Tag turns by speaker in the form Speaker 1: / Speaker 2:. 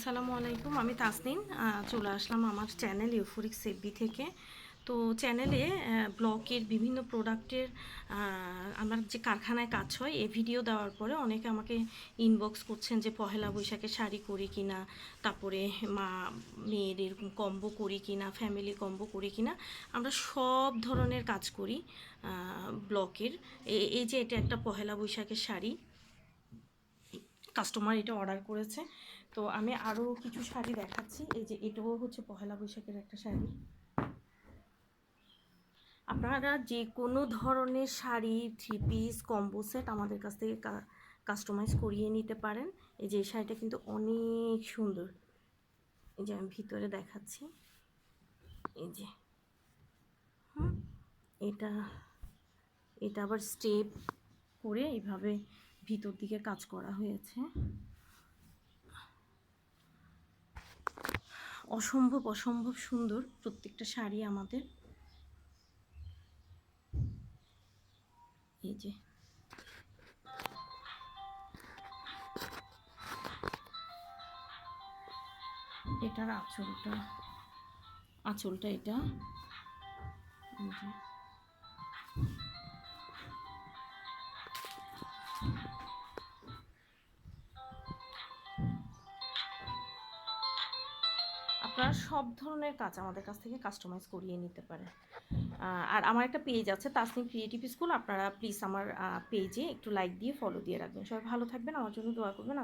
Speaker 1: আসসালামু আলাইকুম, আমি তাসনিন চলে আসলাম আমার চ্যানেল ইউফোরিক সেবি থেকে। তো চ্যানেলে ব্লকের বিভিন্ন প্রোডাক্টের আমার যে কারখানায় কাজ হয় এই ভিডিও দেওয়ার পরে অনেকে আমাকে ইনবক্স করছেন যে পহেলা বৈশাখে শাড়ি করি কিনা, তারপরে মা, মেয়ের এরকম কম্বো করি কিনা ফ্যামিলি কম্বো করি কিনা, আমরা সব ধরনের কাজ করি ব্লকের। এ- এই যে এটা একটা পহেলা বৈশাখের শাড়ি কাস্টমার এটা অর্ডার করেছে। তো আমি আরও কিছু শাড়ি দেখাচ্ছি। এই যে এটাও হচ্ছে পহেলা বৈশাখের একটা শাড়ি। আপনারা যে কোনো ধরনের sari three piece combo set আমাদের কাছ থেকে কাস্টমাইজ করিয়ে নিতে পারেন। এই যে শাড়িটা কিন্তু অনেক সুন্দর। এই যে আমি ভিতরে দেখাচ্ছি। এই যে। এটা এটা আবার স্টেপ করে এইভাবে ভিতর দিকে কাজ করা হয়েছে। অসম্ভব অসম্ভব সুন্দর প্রত্যেকটা শাড়ি আমাদের। এই যে। এটার আঁচলটা আঁচলটা এটা। আপনারা সব ধরনের কাজ আমাদের কাছ থেকে কাস্টমাইজ করিয়ে নিতে পারেন। আর আমার একটা পেজ আছে তাসনিম ক্রিয়েটিভ স্কুল আপনারা প্লিজ আমার পেজে একটু লাইক দিয়ে ফলো দিয়ে রাখবেন। সবাই ভালো থাকবেন, আমার জন্য দোয়া করবেন।